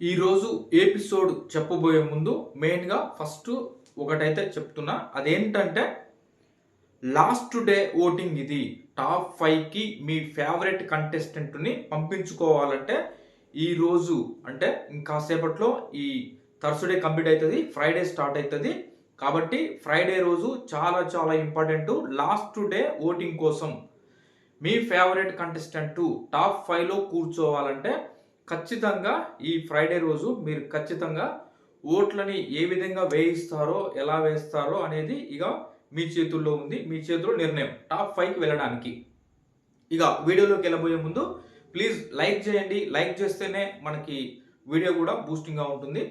ఈరోజు ఎపిసోడ్ చెప్పబోయే ముందు మెయిన్గా ఫస్ట్ ఒకటైతే చెప్తున్నా. అదేంటంటే లాస్ట్ డే ఓటింగ్ ఇది. టాప్ ఫైవ్కి మీ ఫేవరెట్ కంటెస్టెంట్ని పంపించుకోవాలంటే ఈరోజు అంటే ఇంకాసేపట్లో ఈ థర్స్డే కంప్లీట్ అవుతుంది ఫ్రైడే స్టార్ట్ అవుతుంది కాబట్టి ఫ్రైడే రోజు చాలా చాలా ఇంపార్టెంట్ లాస్ట్ డే ఓటింగ్ కోసం మీ ఫేవరెట్ కంటెస్టెంట్ టాప్ ఫైవ్లో కూర్చోవాలంటే ఖచ్చితంగా ఈ ఫ్రైడే రోజు మీరు ఖచ్చితంగా ఓట్లని ఏ విధంగా వేయిస్తారో ఎలా వేస్తారో అనేది ఇక మీ చేతుల్లో ఉంది. మీ చేతిలో నిర్ణయం. టాప్ ఫైవ్కి వెళ్ళడానికి. ఇక వీడియోలోకి వెళ్ళబోయే ముందు ప్లీజ్ లైక్ చేయండి. లైక్ చేస్తేనే మనకి వీడియో కూడా బూస్టింగ్గా ఉంటుంది.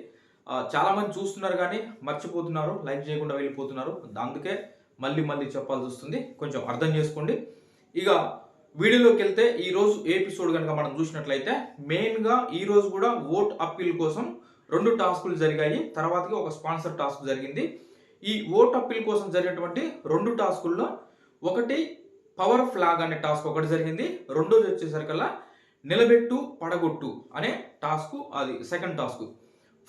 చాలామంది చూస్తున్నారు కానీ మర్చిపోతున్నారు. లైక్ చేయకుండా వెళ్ళిపోతున్నారు. అందుకే మళ్ళీ మళ్ళీ చెప్పాల్సి వస్తుంది. కొంచెం అర్థం చేసుకోండి. ఇక వీడియోలోకి వెళ్తే ఈ రోజు ఎపిసోడ్ కనుక మనం చూసినట్లయితే మెయిన్గా ఈ రోజు కూడా ఓట్ అప్పీల్ కోసం రెండు టాస్కులు జరిగాయి. తర్వాతకి ఒక స్పాన్సర్ టాస్క్ జరిగింది. ఈ ఓట్ అప్పీల్ కోసం జరిగినటువంటి రెండు టాస్కుల్లో ఒకటి పవర్ ఫ్లాగ్ అనే టాస్క్ ఒకటి జరిగింది. రెండోది వచ్చేసరికల్లా నిలబెట్టు పడగొట్టు అనే టాస్క్ అది సెకండ్ టాస్క్.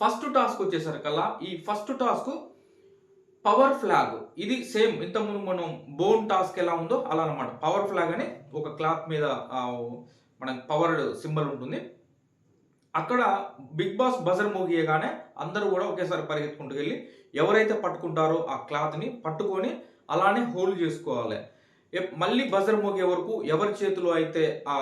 ఫస్ట్ టాస్క్ వచ్చేసరికల్లా ఈ ఫస్ట్ టాస్క్ పవర్ ఫ్లాగ్. ఇది సేమ్ ఇంతకుముందు మనం బోన్ టాస్క్ ఎలా ఉందో అలా అనమాట పవర్ ఫ్లాగ్ అని ఒక క్లాత్ మీద ఆ, మనకి పవర్ సింబల్ ఉంటుంది. అక్కడ బిగ్ బాస్ బజర్ మోగియగానే అందరూ కూడా ఒకేసారి పరిగెత్తుకుంటూ వెళ్ళి ఎవరైతే పట్టుకుంటారో ఆ క్లాత్ని పట్టుకొని అలానే హోల్డ్ చేసుకోవాలి. మళ్ళీ బజర్ మోగే వరకు ఎవరి చేతిలో అయితే ఆ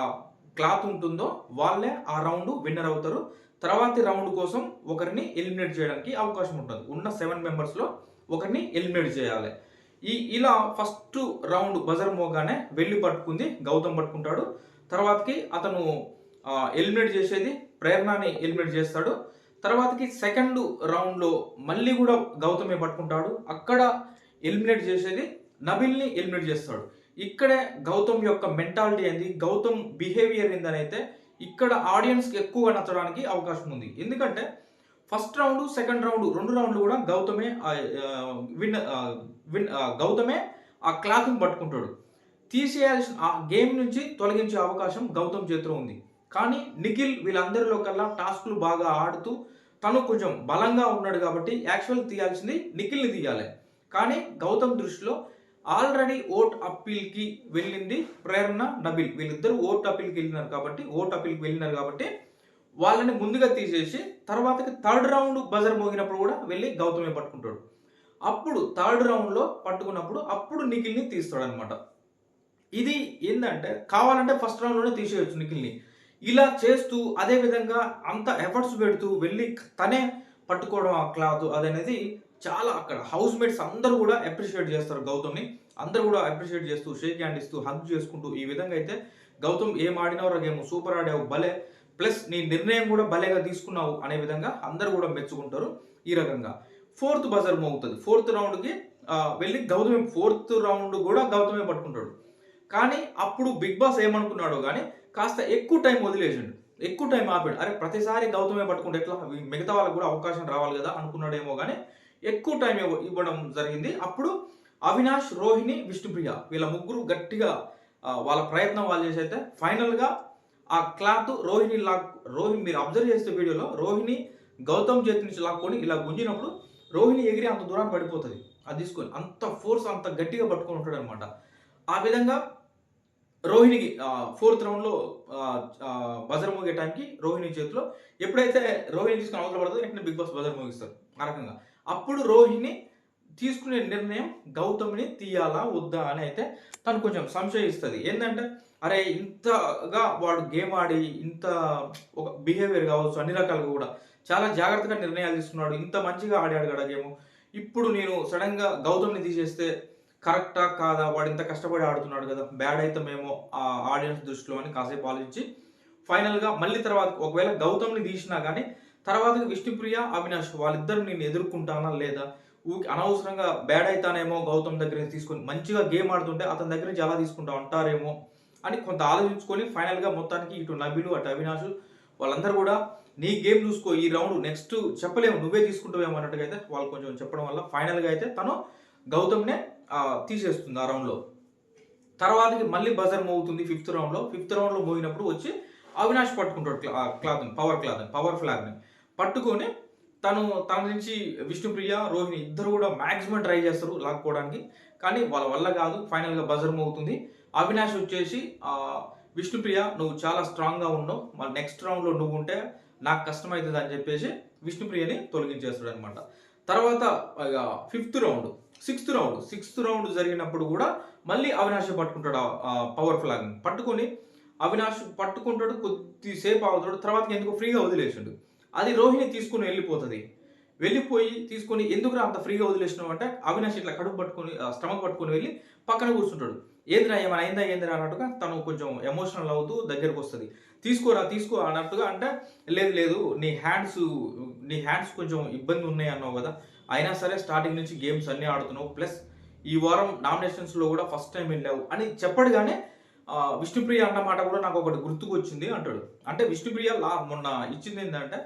క్లాత్ ఉంటుందో వాళ్ళే ఆ రౌండ్ విన్నర్ అవుతారు. తర్వాతి రౌండ్ కోసం ఒకరిని ఎలిమినేట్ చేయడానికి అవకాశం ఉంటుంది. ఉన్న సెవెన్ మెంబర్స్లో ఒకరిని ఎలిమినేట్ చేయాలి. ఈ ఇలా ఫస్ట్ రౌండ్ బజర్ మోగానే వెళ్ళి పట్టుకుంది గౌతమ్ పట్టుకుంటాడు. తర్వాతకి అతను ఎలిమినేట్ చేసేది ప్రేరణని ఎలిమినేట్ చేస్తాడు. తర్వాతకి సెకండ్ రౌండ్లో మళ్ళీ కూడా గౌతమే పట్టుకుంటాడు. అక్కడ ఎలిమినేట్ చేసేది నబిల్ని ఎలిమినేట్ చేస్తాడు. ఇక్కడే గౌతమ్ యొక్క మెంటాలిటీ ఏంది? గౌతమ్ బిహేవియర్ ఏందనైతే ఇక్కడ ఆడియన్స్కి ఎక్కువగా నచ్చడానికి అవకాశం ఉంది. ఎందుకంటే ఫస్ట్ రౌండ్ సెకండ్ రౌండ్ రెండు రౌండ్లు కూడా గౌతమే విన్ విన్ గౌతమే ఆ క్లాత్ని పట్టుకుంటాడు. తీసేయాల్సిన ఆ గేమ్ నుంచి తొలగించే అవకాశం గౌతమ్ చేతిలో ఉంది. కానీ నిఖిల్ వీళ్ళందరిలో కల్లా టాస్కులు బాగా ఆడుతూ తను కొంచెం బలంగా ఉన్నాడు కాబట్టి యాక్చువల్ తీయాల్సింది నిఖిల్ని తీయాలి. కానీ గౌతమ్ దృష్టిలో ఆల్రెడీ ఓట్ అప్పీల్కి వెళ్ళింది ప్రేరణ నబిల్. వీళ్ళిద్దరూ ఓట్ అప్పీల్కి వెళ్ళినారు కాబట్టి ఓట్ అప్పీల్కి వెళ్ళినారు కాబట్టి వాళ్ళని ముందుగా తీసేసి తర్వాతకి థర్డ్ రౌండ్ బజర్ మోగినప్పుడు కూడా వెళ్ళి గౌతమే పట్టుకుంటాడు. అప్పుడు థర్డ్ రౌండ్లో పట్టుకున్నప్పుడు అప్పుడు నిఖిల్ని తీస్తాడు అనమాట ఇది ఏంటంటే కావాలంటే ఫస్ట్ రౌండ్లోనే తీసేయచ్చు నిఖిల్ని. ఇలా చేస్తూ అదే విధంగా అంత ఎఫర్ట్స్ పెడుతూ వెళ్ళి తనే పట్టుకోవడం ఆ క్లాత్ అదనేది చాలా అక్కడ హౌస్ మేట్స్ అందరూ కూడా అప్రిషియేట్ చేస్తారు గౌతమ్ని. అందరూ కూడా అప్రిషియేట్ చేస్తూ షేక్ హ్యాండ్ ఇస్తూ హగ్ చేసుకుంటూ ఈ విధంగా అయితే గౌతమ్ ఏం ఆడినావు గేమ్ సూపర్ ఆడావు భలే. ప్లస్ నీ నిర్ణయం కూడా భలేగా తీసుకున్నావు అనే విధంగా అందరూ కూడా మెచ్చుకుంటారు ఈ రకంగా. ఫోర్త్ బజర్ మోగుతుంది ఫోర్త్ రౌండ్కి వెళ్ళి గౌతమే ఫోర్త్ రౌండ్ కూడా గౌతమే పట్టుకుంటాడు. కానీ అప్పుడు బిగ్ బాస్ ఏమనుకున్నాడో కానీ కాస్త ఎక్కువ టైం వదిలేసిండు. ఎక్కువ టైం ఆపాడు. అరే ప్రతిసారి గౌతమే పట్టుకుంటే ఎట్లా? మిగతా వాళ్ళకి కూడా అవకాశం రావాలి కదా అనుకున్నాడేమో కానీ ఎక్కువ టైం ఇవ్వడం జరిగింది. అప్పుడు అవినాష్ రోహిణి విష్ణుప్రియ వీళ్ళ ముగ్గురు గట్టిగా వాళ్ళ ప్రయత్నం వాళ్ళు చేసి అయితే ఫైనల్గా ఆ క్లాత్ రోహిణి లాక్ రోహిణి మీరు అబ్జర్వ్ చేస్తే వీడియోలో రోహిణి గౌతమ్ చేతి నుంచి లాక్కొని ఇలా గుంజినప్పుడు రోహిణి ఎగిరి అంత దూరం పడిపోతుంది. అది తీసుకొని అంత ఫోర్స్ అంత గట్టిగా పట్టుకొని ఉంటాడు అనమాట ఆ విధంగా రోహిణికి ఫోర్త్ రౌండ్లో బజర్ మోగే టైంకి రోహిణి చేతిలో ఎప్పుడైతే రోహిణి తీసుకుని అవసరం పడుతుందో వెంటనే బిగ్ బాస్ బజర్ మోగిస్తారు. ఆ రకంగా. అప్పుడు రోహిణి తీసుకునే నిర్ణయం గౌతమ్ని తీయాలా వద్దా అని అయితే తను కొంచెం సంశయిస్తుంది. ఏంటంటే అరే ఇంతగా వాడు గేమ్ ఆడి ఇంత ఒక బిహేవియర్ కావచ్చు అన్ని రకాలుగా కూడా చాలా జాగ్రత్తగా నిర్ణయాలు తీసుకున్నాడు. ఇంత మంచిగా ఆడాడు కదా గేమ్. ఇప్పుడు నేను సడన్గా గౌతమ్ని తీసేస్తే కరెక్టా కాదా? వాడు ఇంత కష్టపడి ఆడుతున్నాడు కదా. బ్యాడ్ అయితే మేము ఆ ఆడియన్స్ దృష్టిలో అని కాసేపు ఆలోచించి ఫైనల్గా మళ్ళీ తర్వాత ఒకవేళ గౌతమ్ని తీసినా కానీ తర్వాత విష్ణుప్రియ అవినాష్ వాళ్ళిద్దరు నేను ఎదుర్కొంటానా లేదా? ఊకి అనవసరంగా బ్యాడ్ అవుతానేమో గౌతమ్ దగ్గర తీసుకొని మంచిగా గేమ్ ఆడుతుంటే అతని దగ్గర నుంచి ఎలా తీసుకుంటా అంటారేమో అని కొంత ఆలోచించుకొని ఫైనల్గా మొత్తానికి ఇటు నబీలు అటు అవినాష్ వాళ్ళందరూ కూడా నీ గేమ్ చూసుకో ఈ రౌండ్ నెక్స్ట్ చెప్పలేము నువ్వే తీసుకుంటావేమో అన్నట్టుగా అయితే వాళ్ళు కొంచెం చెప్పడం వల్ల ఫైనల్గా అయితే తను గౌతమ్నే తీసేస్తుంది ఆ రౌండ్లో తర్వాతకి మళ్ళీ బజర్ మోగుతుంది ఫిఫ్త్ రౌండ్లో ఫిఫ్త్ రౌండ్లో మోగినప్పుడు వచ్చి అవినాష్ పట్టుకుంటాడు క్లా క్లాత్ని పవర్ క్లాత్ని పవర్ ఫ్లాగ్ని పట్టుకొని తను తన నుంచి విష్ణుప్రియ రోహిణి ఇద్దరు కూడా మ్యాక్సిమం ట్రై చేస్తారు లాక్కోవడానికి. కానీ వాళ్ళ వల్ల కాదు ఫైనల్గా బజర్ మోగుతుంది. అవినాష్ వచ్చేసి విష్ణుప్రియ నువ్వు చాలా స్ట్రాంగ్గా ఉన్నావు. మళ్ళీ నెక్స్ట్ రౌండ్లో నువ్వు ఉంటే నాకు కష్టమవుతుంది అని చెప్పేసి విష్ణుప్రియని తొలగించేస్తాడు అనమాట తర్వాత fifth round sixth round sixth round జరిగినప్పుడు కూడా మళ్ళీ అవినాష్ పట్టుకుంటాడు ఆ పవర్ ఫ్లాగ్ పట్టుకొని అవినాష్ పట్టుకుంటాడు కొద్దిసేపు అవుతాడు తర్వాత ఎందుకు ఫ్రీగా వదిలేసాడు. అది రోహిణి తీసుకుని వెళ్ళిపోతుంది. వెళ్ళిపోయి తీసుకొని ఎందుకు అంత ఫ్రీగా వదిలేసినావు అంటే అవినాష్ ఇట్లా కడుపు పట్టుకొని స్టమక్ పట్టుకొని వెళ్ళి పక్కన కూర్చుంటాడు. ఏందిరా ఏమైనా అయిందా ఏందిరా అన్నట్టుగా తను కొంచెం ఎమోషనల్ అవుతూ దగ్గరకు వస్తుంది. తీసుకోరా తీసుకో అన్నట్టుగా అంటే లేదు లేదు నీ హ్యాండ్స్ నీ హ్యాండ్స్ కొంచెం ఇబ్బంది ఉన్నాయి అన్నావు కదా. అయినా సరే స్టార్టింగ్ నుంచి గేమ్స్ అన్నీ ఆడుతున్నావు. ప్లస్ ఈ వారం నామినేషన్స్లో కూడా ఫస్ట్ టైం వెళ్ళావు అని చెప్పడుగానే విష్ణుప్రియ అన్న మాట కూడా నాకు ఒకటి గుర్తుకు వచ్చింది అంటాడు. అంటే విష్ణుప్రియ లా మొన్న ఇచ్చింది ఏంటంటే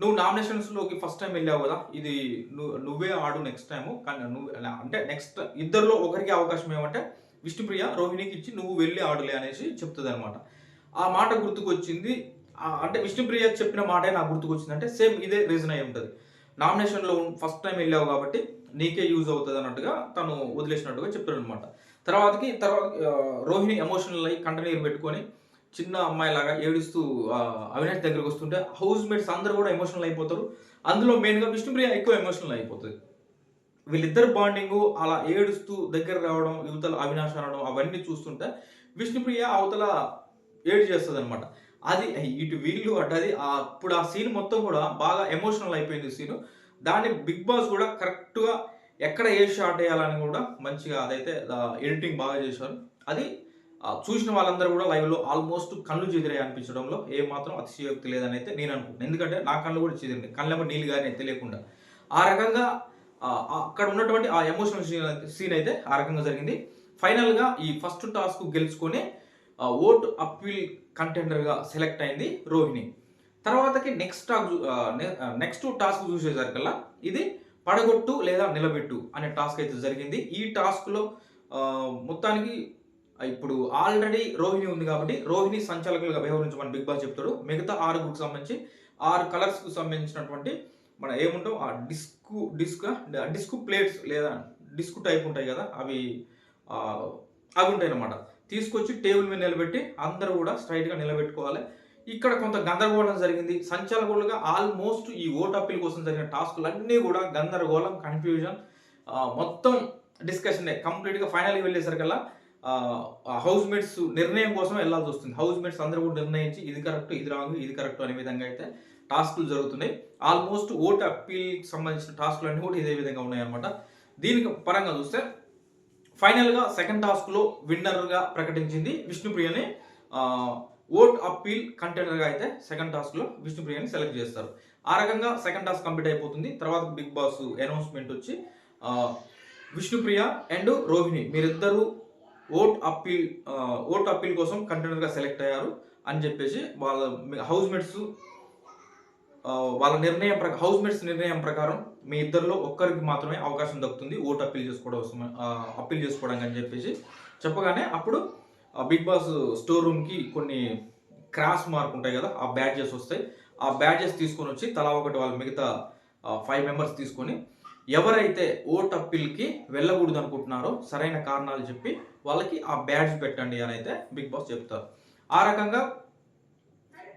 నువ్వు నామినేషన్స్లోకి ఫస్ట్ టైం వెళ్ళావు కదా ఇది నువ్వు నువ్వే ఆడు నెక్స్ట్ టైము కానీ నువ్వు అంటే నెక్స్ట్ ఇద్దరిలో ఒకరికి అవకాశం ఏమంటే విష్ణుప్రియ రోహిణికి ఇచ్చి నువ్వు వెళ్ళి ఆడులే అనేసి చెప్తుంది అనమాట ఆ మాట గుర్తుకొచ్చింది. అంటే విష్ణుప్రియ చెప్పిన మాటే నాకు గుర్తుకొచ్చింది అంటే సేమ్ ఇదే రీజన్ అయి ఉంటుంది. నామినేషన్లో ఫస్ట్ టైం వెళ్ళావు కాబట్టి నీకే యూజ్ అవుతుంది అన్నట్టుగా తను వదిలేసినట్టుగా చెప్పారు అనమాట తర్వాతకి తర్వాత రోహిణి ఎమోషనల్ అయ్యి కంటనీరు పెట్టుకొని చిన్న అమ్మాయిలాగా ఏడుస్తూ అవినాష్ దగ్గరకు వస్తుంటే హౌస్ మేట్స్ అందరూ కూడా ఎమోషనల్ అయిపోతారు. అందులో మెయిన్గా విష్ణుప్రియ ఎక్కువ ఎమోషనల్ అయిపోతుంది. వీళ్ళిద్దరు బాండింగ్ అలా ఏడుస్తూ దగ్గర రావడం యువతల అవినాష్ అనడం అవన్నీ చూస్తుంటే విష్ణుప్రియ అవతల ఏడు చేస్తుంది అనమాట అది ఇటు వీళ్ళు అటు అది అప్పుడు ఆ సీన్ మొత్తం కూడా బాగా ఎమోషనల్ అయిపోయింది సీన్. దాన్ని బిగ్ బాస్ కూడా కరెక్ట్గా ఎక్కడ ఏ షాట్ వేయాలని కూడా మంచిగా అదైతే ఎడిటింగ్ బాగా చేశారు. అది చూసిన వాళ్ళందరూ కూడా లైవ్లో ఆల్మోస్ట్ కళ్ళు చెదిరాయి అనిపించడంలో ఏమాత్రం అతిశయోక్తి లేదని అయితే నేను అనుకుంటున్నాను ఎందుకంటే నా కళ్ళు కూడా చెదిరింది కళ్ళెమ్మ నీళ్ళు కానీ తెలియకుండా. ఆ రకంగా అక్కడ ఉన్నటువంటి ఆ ఎమోషనల్ సీన్ సీన్ అయితే ఆ రకంగా జరిగింది. ఫైనల్గా ఈ ఫస్ట్ టాస్క్ గెలుచుకొని ఆ, ఓట్ అప్పీల్ కంటెండర్గా సెలెక్ట్ అయింది రోహిణి. తర్వాతకి నెక్స్ట్ టాస్క్ నెక్స్ట్ టాస్క్ చూసేసరికల్లా ఇది పడగొట్టు లేదా నిలబెట్టు అనే టాస్క్ అయితే జరిగింది. ఈ టాస్క్లో మొత్తానికి ఇప్పుడు ఆల్రెడీ రోహిణి ఉంది కాబట్టి రోహిణి సంచాలకులుగా వ్యవహరించమని బిగ్ బాస్ చెప్తాడు. మిగతా ఆరు సంబంధించి ఆరు కలర్స్కు సంబంధించినటువంటి మన ఏముంటాం? ఆ డిస్కు డిస్క్ డిస్క్ ప్లేట్స్ లేదా డిస్క్ టైప్ ఉంటాయి కదా అవి అవి ఉంటాయి అన్నమాట తీసుకొచ్చి టేబుల్ మీద నిలబెట్టి అందరూ కూడా స్ట్రైట్గా నిలబెట్టుకోవాలి. ఇక్కడ కొంత గందరగోళం జరిగింది. సంచాలకులుగా ఆల్మోస్ట్ ఈ ఓట్ అప్పీల్ కోసం జరిగిన టాస్కులు అన్నీ కూడా గందరగోళం కన్ఫ్యూజన్ మొత్తం డిస్కషన్. కంప్లీట్గా ఫైనల్కి వెళ్ళేసరికల్లా హౌస్ మేట్స్ నిర్ణయం కోసం వెళ్ళాల్సి వస్తుంది. హౌస్ మేట్స్ అందరూ కూడా నిర్ణయించి ఇది కరెక్ట్ ఇది రాంగ్ ఇది కరెక్ట్ అనే విధంగా అయితే టాస్కులు జరుగుతున్నాయి. ఆల్మోస్ట్ ఓట్ అప్పీల్కి సంబంధించిన టాస్కులు అన్నీ కూడా ఇదే విధంగా ఉన్నాయన్నమాట. దీనికి పరంగా చూస్తే ఫైనల్గా సెకండ్ టాస్క్లో విన్నర్గా ప్రకటించింది విష్ణుప్రియని. ఓట్ అప్పీల్ కంటెండర్గా అయితే సెకండ్ టాస్క్లో విష్ణుప్రియని సెలెక్ట్ చేస్తారు. ఆ రకంగా సెకండ్ టాస్క్ కంప్లీట్ అయిపోతుంది. తర్వాత బిగ్ బాస్ అనౌన్స్మెంట్ వచ్చి విష్ణుప్రియ అండ్ రోహిణి మీరిద్దరూ ఓట్ అప్పీల్ ఓట్ అప్పీల్ కోసం కంటెండర్గా సెలెక్ట్ అయ్యారు అని చెప్పేసి వాళ్ళ హౌస్ మేట్స్ వాళ్ళ నిర్ణయం ప్రకారం హౌస్ మేట్స్ నిర్ణయం ప్రకారం మీ ఇద్దరిలో ఒక్కరికి మాత్రమే అవకాశం దక్కుతుంది. ఓట్ అప్పీల్ చేసుకోవడం కోసం, అప్పీల్ చేసుకోవడానికి అని చెప్పేసి చెప్పగానే అప్పుడు బిగ్ బాస్ స్టోర్ రూమ్కి కొన్ని క్రాస్ మార్క్ ఉంటాయి కదా ఆ బ్యాడ్జెస్ వస్తాయి. ఆ బ్యాడ్జెస్ తీసుకొని వచ్చి తలా ఒకటి వాళ్ళ మిగతా ఫైవ్ మెంబర్స్ తీసుకొని ఎవరైతే ఓట్ అప్పీల్కి వెళ్ళకూడదు అనుకుంటున్నారో సరైన కారణాలు చెప్పి వాళ్ళకి ఆ బ్యాడ్జ్ పెట్టండి అని అయితే బిగ్ బాస్ చెప్తారు. ఆ రకంగా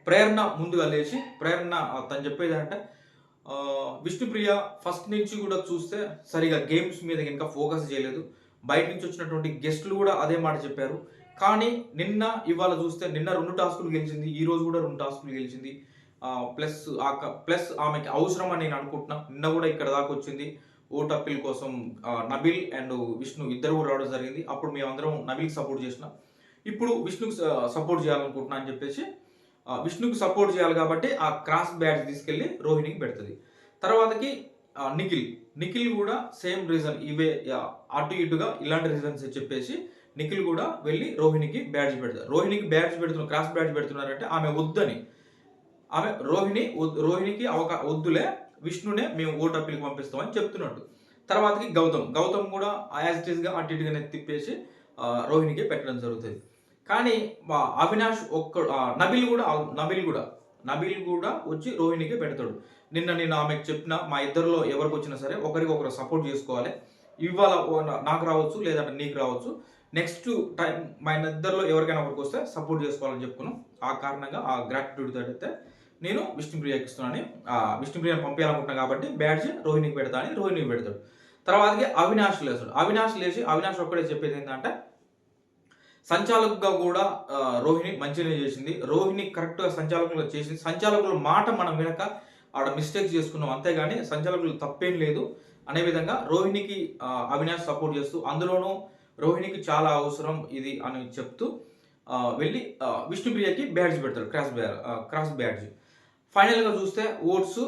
ప్రేరణ ముందుగా లేచి ప్రేరణ తను చెప్పేది అంటే విష్ణుప్రియ ఫస్ట్ నుంచి కూడా చూస్తే సరిగా గేమ్స్ మీద ఇంకా ఫోకస్ చేయలేదు. బయట నుంచి వచ్చినటువంటి గెస్టులు కూడా అదే మాట చెప్పారు. కానీ నిన్న ఇవాళ చూస్తే నిన్న రెండు టాస్కులు గెలిచింది ఈ రోజు కూడా రెండు టాస్కులు గెలిచింది. ప్లస్ ఆ ప్లస్ ఆమెకి అవసరం అని నేను అనుకుంటున్నా. నిన్న కూడా ఇక్కడ దాకా వచ్చింది. ఓట్ అప్పీల్ కోసం నబిల్ అండ్ విష్ణు ఇద్దరు కూడా రావడం జరిగింది. అప్పుడు మేమందరం నబిల్కి సపోర్ట్ చేసిన. ఇప్పుడు విష్ణుకి సపోర్ట్ చేయాలనుకుంటున్నా అని చెప్పేసి విష్ణుకు సపోర్ట్ చేయాలి కాబట్టి ఆ క్రాస్ బ్యాడ్జ్ తీసుకెళ్ళి రోహిణికి పెడుతుంది. తర్వాతకి నిఖిల్. నిఖిల్ కూడా సేమ్ రీజన్ ఇవే అటు ఇటుగా ఇలాంటి రీజన్స్ చెప్పేసి నిఖిల్ కూడా వెళ్ళి రోహిణికి బ్యాడ్జ్ పెడతారు రోహిణికి బ్యాడ్జ్ పెడుతున్న క్రాస్ బ్యాడ్జ్ పెడుతున్నారంటే ఆమె వద్దని. ఆమె రోహిణి రోహిణికి అవకా వద్దులే విష్ణునే మేము ఓట్ అప్పీల్కి పంపిస్తామని చెప్తున్నట్టు. తర్వాతకి గౌతమ్. గౌతమ్ కూడా యాజ్ ఇట్ ఈస్గా అటు ఇటుగానే తిప్పేసి రోహిణికి పెట్టడం జరుగుతుంది. కానీ అవినాష్ ఒక్క నబిల్ కూడా నబిల్ కూడా నబిల్ కూడా వచ్చి రోహిణికి పెడతాడు. నిన్న నేను ఆమెకు చెప్పిన మా ఇద్దరిలో ఎవరికి వచ్చినా సరే ఒకరికి ఒకరు సపోర్ట్ చేసుకోవాలి. ఇవాళ నాకు రావచ్చు లేదంటే నీకు రావచ్చు. నెక్స్ట్ టైం మా ఇద్దరిలో ఎవరికైనా ఒకరికి వస్తే సపోర్ట్ చేసుకోవాలని చెప్పుకున్నాం. ఆ కారణంగా ఆ గ్రాటిట్యూడ్ అయితే నేను విష్ణుప్రియకి ఇస్తున్నాను ఆ విష్ణుప్రియని పంపించాలనుకుంటున్నాను కాబట్టి బ్యాడ్జ్ రోహిణికి పెడతా అని రోహిణికి పెడతాడు. తర్వాతకి అవినాష్ లేస్తాడు. అవినాష్ లేచి అవినాష్ ఒక్కడే చెప్పేది ఏంటంటే సంచాలకుగా కూడా రోహిణి మంచిగానే చేసింది. రోహిణి కరెక్ట్గా సంచాలకులుగా చేసింది. సంచాలకుల మాట మనం వినక ఆడ మిస్టేక్స్ చేసుకున్నాం. అంతేగాని సంచాలకులు తప్పేం లేదు. అనే విధంగా రోహిణికి అవినాష్ సపోర్ట్ చేస్తూ అందులోనూ రోహిణికి చాలా అవసరం ఇది అని చెప్తూ వెళ్ళి విష్ణుప్రియకి బ్యాడ్జ్ పెడతాడు. క్రాస్ బ్యా క్రాస్ బ్యాడ్జ్. ఫైనల్గా చూస్తే ఓట్స్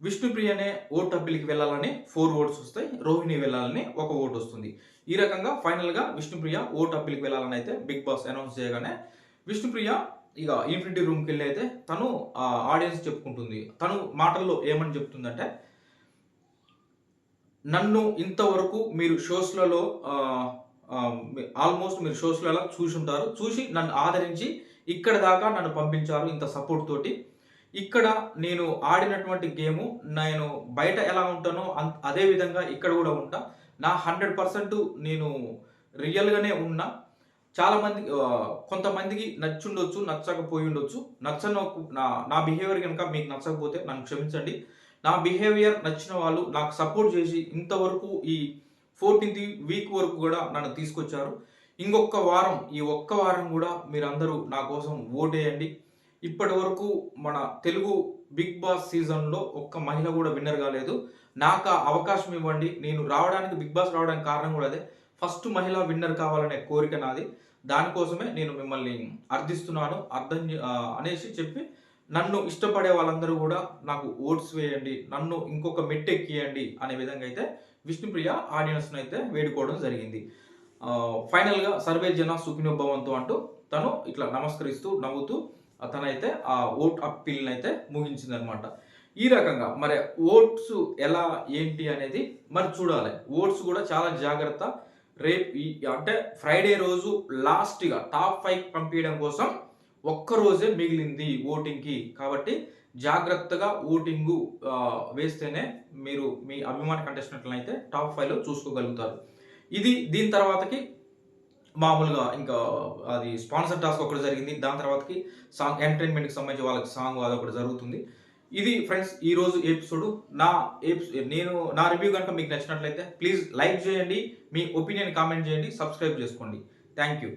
విష్ణుప్రియనే ఓట్ అప్పీల్కి వెళ్ళాలని ఫోర్ ఓట్స్ వస్తాయి. రోహిణి వెళ్ళాలని ఒక ఓట్ వస్తుంది. ఈ రకంగా ఫైనల్గా విష్ణుప్రియ ఓట్ అప్పీల్కి వెళ్ళాలని అయితే బిగ్ బాస్ అనౌన్స్ చేయగానే విష్ణుప్రియ ఇక ఇన్ఫినిటీ రూమ్కి వెళ్ళి అయితే తను ఆడియన్స్ చెప్పుకుంటుంది. తను మాటల్లో ఏమని చెప్తుందంటే నన్ను ఇంతవరకు మీరు షోస్లలో ఆల్మోస్ట్ మీరు షోస్లలో చూసి ఉంటారు. చూసి నన్ను ఆదరించి ఇక్కడ దాకా నన్ను పంపించారు ఇంత సపోర్ట్ తోటి. ఇక్కడ నేను ఆడినటువంటి గేము నేను బయట ఎలా ఉంటానో అదే విధంగా ఇక్కడ కూడా ఉంటా. నా హండ్రెడ్ పర్సెంట్ నేను రియల్గానే ఉన్నా. చాలామంది కొంతమందికి నచ్చుండొచ్చు నచ్చకపోయి ఉండొచ్చు నచ్చను నా నా బిహేవియర్ కనుక మీకు నచ్చకపోతే నన్ను క్షమించండి. నా బిహేవియర్ నచ్చిన వాళ్ళు నాకు సపోర్ట్ చేసి ఇంతవరకు ఈ ఫోర్టీన్త్ వీక్ వరకు కూడా నన్ను తీసుకొచ్చారు. ఇంకొక వారం ఈ ఒక్క వారం కూడా మీరందరూ నా కోసం ఓటేయండి. ఇప్పటి వరకు మన తెలుగు బిగ్ బాస్ సీజన్లో ఒక్క మహిళ కూడా విన్నర్ కాలేదు. నాకు ఆ అవకాశం ఇవ్వండి. నేను రావడానికి బిగ్ బాస్ రావడానికి కారణం కూడా అదే. ఫస్ట్ మహిళ విన్నర్ కావాలనే కోరిక నాది. దానికోసమే నేను మిమ్మల్ని అర్థిస్తున్నాను. అర్థం అనేసి చెప్పి నన్ను ఇష్టపడే వాళ్ళందరూ కూడా నాకు ఓట్స్ వేయండి. నన్ను ఇంకొక మెట్టెక్కియండి అనే విధంగా అయితే విష్ణుప్రియ ఆడియన్స్ను అయితే వేడుకోవడం జరిగింది. ఫైనల్గా సర్వే జన సుఖినోభవంతో అంటూ తను ఇట్లా నమస్కరిస్తూ నవ్వుతూ అతనైతే ఆ ఓట్ అప్పీల్ని అయితే ముగించింది అనమాట ఈ రకంగా మరి ఓట్స్ ఎలా ఏంటి అనేది మరి చూడాలి. ఓట్స్ కూడా చాలా జాగ్రత్త. రేపు అంటే ఫ్రైడే రోజు లాస్ట్గా టాప్ ఫైవ్ పంపించడం కోసం ఒక్క రోజే మిగిలింది ఓటింగ్కి. కాబట్టి జాగ్రత్తగా ఓటింగు వేస్తేనే మీరు మీ అభిమాన కంటెస్టెంట్లను అయితే టాప్ ఫైవ్లో చూసుకోగలుగుతారు. ఇది దీని తర్వాతకి మామూలుగా ఇంకా అది స్పాన్సర్ టాస్క్ ఒకటి జరిగింది. దాని తర్వాతకి సాంగ్ ఎంటర్టైన్మెంట్కి సంబంధించి వాళ్ళకి సాంగ్ అదొకటి జరుగుతుంది. ఇది ఫ్రెండ్స్ ఈరోజు రోజు ఎపిసోడ్. నా ఎపిసోడ్ నేను నా రివ్యూ కనుక మీకు నచ్చినట్లయితే ప్లీజ్ లైక్ చేయండి. మీ ఒపీనియన్ కామెంట్ చేయండి. సబ్స్క్రైబ్ చేసుకోండి. Thank you